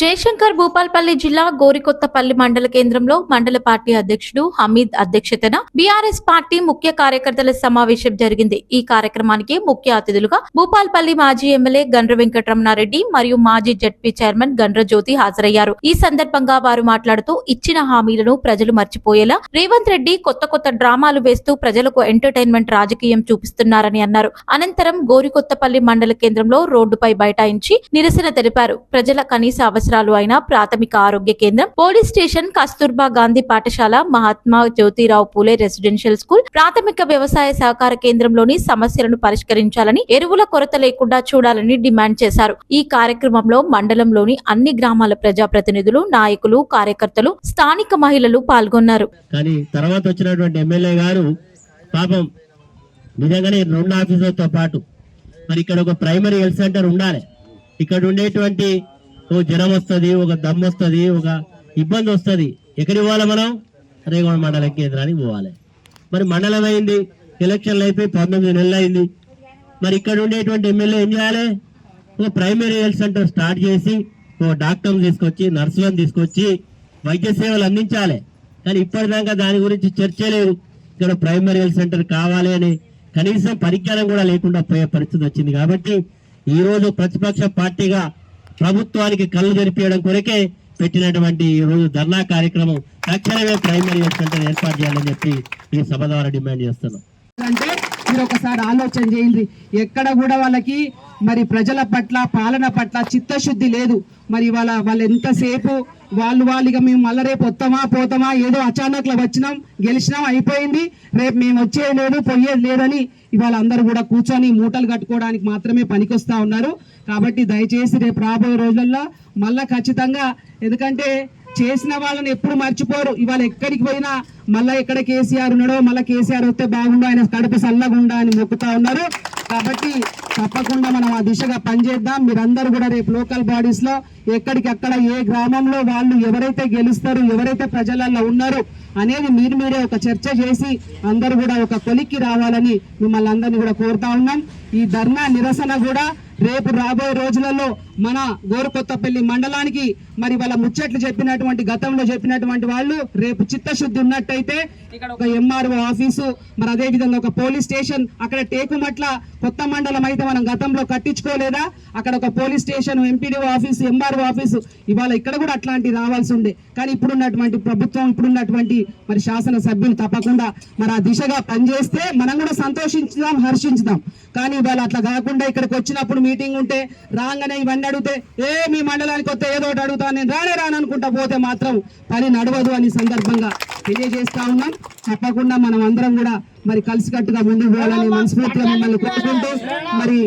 జయశంకర్ భూపాల్పల్లి జిల్లా గోరికొత్తపల్లి మండల కేంద్రంలో మండల పార్టీ అధ్యక్షుడు హమీద్ అధ్యక్షతన బీఆర్ఎస్ పార్టీ ముఖ్య కార్యకర్తల సమావేశం జరిగింది. ఈ కార్యక్రమానికి ముఖ్య అతిథులుగా భూపాల్పల్లి మాజీ ఎమ్మెల్యే గండ్ర వెంకటరమణారెడ్డి మరియు మాజీ జడ్పీ చైర్మన్ గండ్ర జ్యోతి హాజరయ్యారు. ఈ సందర్భంగా వారు మాట్లాడుతూ ఇచ్చిన హామీలను ప్రజలు మర్చిపోయేలా రేవంత్ రెడ్డి కొత్త కొత్త డ్రామాలు వేస్తూ ప్రజలకు ఎంటర్టైన్మెంట్ రాజకీయం చూపిస్తున్నారని అన్నారు. అనంతరం గోరికొత్తపల్లి మండల కేంద్రంలో రోడ్డుపై బైఠాయించి నిరసన తెలిపారు. ప్రజల కనీస అవసరం అవసరాలు అయిన ప్రాథమిక ఆరోగ్య కేంద్రం పోలీస్ స్టేషన్ కస్తూర్బా గాంధీ పాఠశాల మహాత్మా జ్యోతిరావు పూలే రెసిడెన్షియల్ స్కూల్ ప్రాథమిక వ్యవసాయ సహకార కేంద్రంలోని సమస్యలను పరిష్కరించాలని ఎరువుల కొరత లేకుండా చూడాలని డిమాండ్ చేశారు. ఈ కార్యక్రమంలో మండలంలోని అన్ని గ్రామాల ప్రజాప్రతినిధులు నాయకులు కార్యకర్తలు స్థానిక మహిళలు పాల్గొన్నారు. కానీ తర్వాత వచ్చినటువంటి ఎమ్మెల్యే గారు పాపం నిజంగానే రెండు ఆఫీసులతో పాటు మరి ఇక్కడ ఒక ప్రైమరీ హెల్త్ సెంటర్ ఉండాలి. ఇక్కడ ఉండేటువంటి ఓ జ్వరం వస్తుంది ఒక దమ్ వస్తుంది ఒక ఇబ్బంది వస్తుంది. ఎక్కడికి పోవాలి మనం? రేగొండ మండల కేంద్రానికి పోవాలి. మరి మండలం అయింది ఎలక్షన్లు అయిపోయి పంతొమ్మిది నెలలు అయింది. మరి ఇక్కడ ఉండేటువంటి ఎమ్మెల్యే ఏం చేయాలి? ఒక ప్రైమరీ హెల్త్ సెంటర్ స్టార్ట్ చేసి ఓ డాక్టర్ని తీసుకొచ్చి నర్సులను తీసుకొచ్చి వైద్య సేవలు అందించాలి. కానీ ఇప్పటిదాకా దాని గురించి చర్చ లేదు. ఇక్కడ ప్రైమరీ హెల్త్ సెంటర్ కావాలి అని కనీసం పరిజ్ఞానం కూడా లేకుండా పోయే పరిస్థితి వచ్చింది కాబట్టి ఈ రోజు ప్రతిపక్ష పార్టీగా ప్రభుత్వానికి కళ్ళు జరిపించడం కొరకే పెట్టినటువంటి ఈ రోజు ధర్నా కార్యక్రమం తక్షణమే ప్రైమరీ హెల్త్ సెంటర్ ఏర్పాటు చేయాలని చెప్పి ఈ సభ ద్వారా డిమాండ్ చేస్తున్నాం. అంటే మీరు ఒకసారి ఆలోచన చేయండి. ఎక్కడ కూడా వాళ్ళకి మరి ప్రజల పట్ల పాలన పట్ల చిత్తశుద్ధి లేదు. మరి వాళ్ళ వాళ్ళు ఎంతసేపు వాళ్ళు వాళ్ళుగా మేము మళ్ళీ రేపు వస్తామా పోతామా ఏదో అచానక్లో వచ్చినాం గెలిచినాం అయిపోయింది. రేపు మేము వచ్చేది లేదు పోయేది లేదని ఇవాళ అందరూ కూడా కూర్చొని మూటలు కట్టుకోవడానికి మాత్రమే పనికొస్తా ఉన్నారు. కాబట్టి దయచేసి రేపు రాబోయే రోజుల్లో మళ్ళీ ఖచ్చితంగా ఎందుకంటే చేసిన వాళ్ళని ఎప్పుడు మర్చిపోరు. ఇవాళ ఎక్కడికి పోయినా మళ్ళీ ఎక్కడ కేసీఆర్ ఉన్నాడో మళ్ళీ కేసీఆర్ వస్తే బాగుండు ఆయన కడుపు చల్లగుండా అని మొక్కుతా ఉన్నారు. కాబట్టి తప్పకుండా మనం ఆ దిశగా పనిచేద్దాం. మీరందరూ కూడా రేపు లోకల్ బాడీస్లో ఎక్కడికక్కడ ఏ గ్రామంలో వాళ్ళు ఎవరైతే గెలుస్తారు ఎవరైతే ప్రజలలో ఉన్నారో అనేది మీరు మీరే ఒక చర్చ చేసి అందరూ కూడా ఒక కొలిక్కి రావాలని మిమ్మల్ని అందరినీ కూడా కోరుతా ఉన్నాం. ఈ ధర్నా నిరసన కూడా రేపు రాబోయే రోజులలో మన గోరుకొత్తపల్లి మండలానికి మరి వాళ్ళ ముచ్చట్లు చెప్పినటువంటి గతంలో చెప్పినటువంటి వాళ్ళు రేపు చిత్తశుద్ధి ఉన్నట్టయితే ఇక్కడ ఒక ఎంఆర్ఓ ఆఫీసు మరి అదే విధంగా ఒక పోలీస్ స్టేషన్ అక్కడ టేకుమట్ల కొత్త మండలం అయితే మనం గతంలో కట్టించుకోలేదా? అక్కడ ఒక police station MPDO office MRO office ఇవాళ ఇక్కడ కూడా అట్లాంటి రావాల్సి ఉండే. కానీ ఇప్పుడున్నటువంటి ప్రభుత్వం ఇప్పుడున్నటువంటి మరి శాసన సభ్యులు తప్పకుండా మరి ఆ దిశగా పనిచేస్తే మనం కూడా సంతోషించుదాం హర్షించుదాం. కానీ ఇవాళ అట్లా కాకుండా ఇక్కడికి వచ్చినప్పుడు మీటింగ్ ఉంటే రాగానే ఇవన్నీ అడిగితే ఏ మీ మండలానికి వస్తే ఏదో ఒకటి అడుగుతా నేను రానే రాననుకుంటా పోతే మాత్రం పని నడవదు అని సందర్భంగా తెలియజేస్తా ఉన్నాం. తప్పకుండా మనం అందరం కూడా మరి కలిసికట్టుగా ముందుకు పోవాలని మనస్ఫూర్తిగా మిమ్మల్ని కోరుకుంటూ మరి